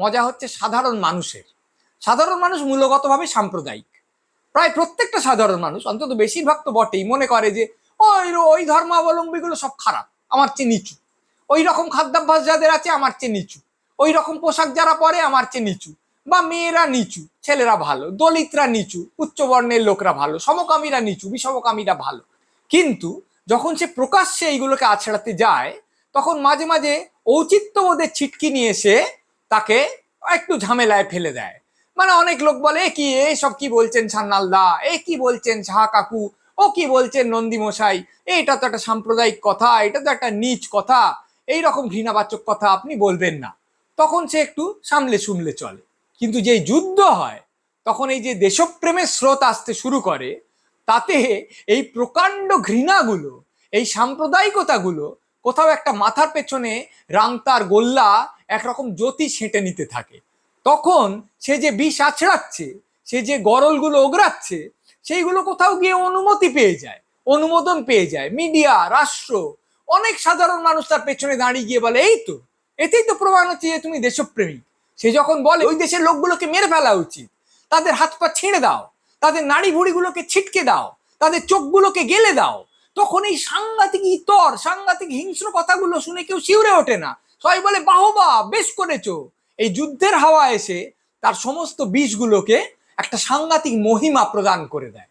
মজা হচ্ছে সাধারণ মানুষের। সাধারণ মানুষ মূলগতভাবে সাম্প্রদায়িক। প্রায় প্রত্যেকটা সাধারণ মানুষ, অন্তত বেশিরভাগ তো বটেই, মনে করে যে, ওই ওই ধর্মাবলম্বীগুলো সব খারাপ, আমার চেয়ে নিচু। ওই রকম খাদ্যাভ্যাস যাদের আছে, আমার চেয়ে নিচু। ওই রকম পোশাক যারা পরে, আমার চেয়ে নিচু। বা মেয়েরা নিচু, ছেলেরা ভালো, দলিতরা নিচু, উচ্চবর্ণের লোকরা ভালো, সমকামীরা নিচু, বিষমকামীরা ভালো। কিন্তু যখন সে প্রকাশ্যে এইগুলোকে আছড়াতে যায়, তখন মাঝে মাঝে ঔচিত্যবোধের ছিটকি নিয়ে এসে তাকে একটু ঝামেলায় ফেলে দেয়। মানে অনেক লোক বলে, "এ কি, এসব কি বলছেন সান্নালদা এ কি বলছেন সাহা কাকু? ও কি বলছেন নন্দী মশাই? এটা তো একটা সাম্প্রদায়িক কথা, এটা তো একটা নিচ কথা। এই রকম ঘৃণাবাচক কথা আপনি বলবেন না। তখন সে একটু সামলে শুনলে চলে। কিন্তু যেই যুদ্ধ হয়, তখন এই যে দেশপ্রেমের স্রোত আসতে শুরু করে, তাতে এই প্রকাণ্ড ঘৃণাগুলো, এই সাম্প্রদায়িকতাগুলো কোথাও একটা মাথার পেছনে রাংতার গোল্লা একরকম জ্যোতি ছেঁটে নিতে থাকে। তখন সে যে বিষ আছড়াচ্ছে, সে যে গরলগুলো ওগরাচ্ছে সেইগুলো কোথাও গিয়ে অনুমতি পেয়ে যায়, অনুমোদন পেয়ে যায়। মিডিয়া, রাষ্ট্র, অনেক সাধারণ মানুষ তার পেছনে দাঁড়িয়ে গিয়ে বলে, এই তো, এতেই তো প্রমাণ হচ্ছে যে তুমি দেশপ্রেমিক। সে যখন বলে, ওই দেশের লোকগুলোকে মেরে ফেলা উচিত। তাদের হাত পা ছেড়ে দাও, তাদের নাড়ি ভুড়িগুলোকে ছিটকে দাও, তাদের চোখগুলোকে গেলে দাও। তখন এই সাংঘাতিক ইতর সাংঘাতিক হিংস্র কথাগুলো শুনে কেউ শিউরে ওঠে না। সবাই বলে, বাহবা, বেশ করেছ। এই যুদ্ধের হাওয়া এসে তার সমস্ত বিষগুলোকে একটা সাংঘাতিক মহিমা প্রদান করে দেয়।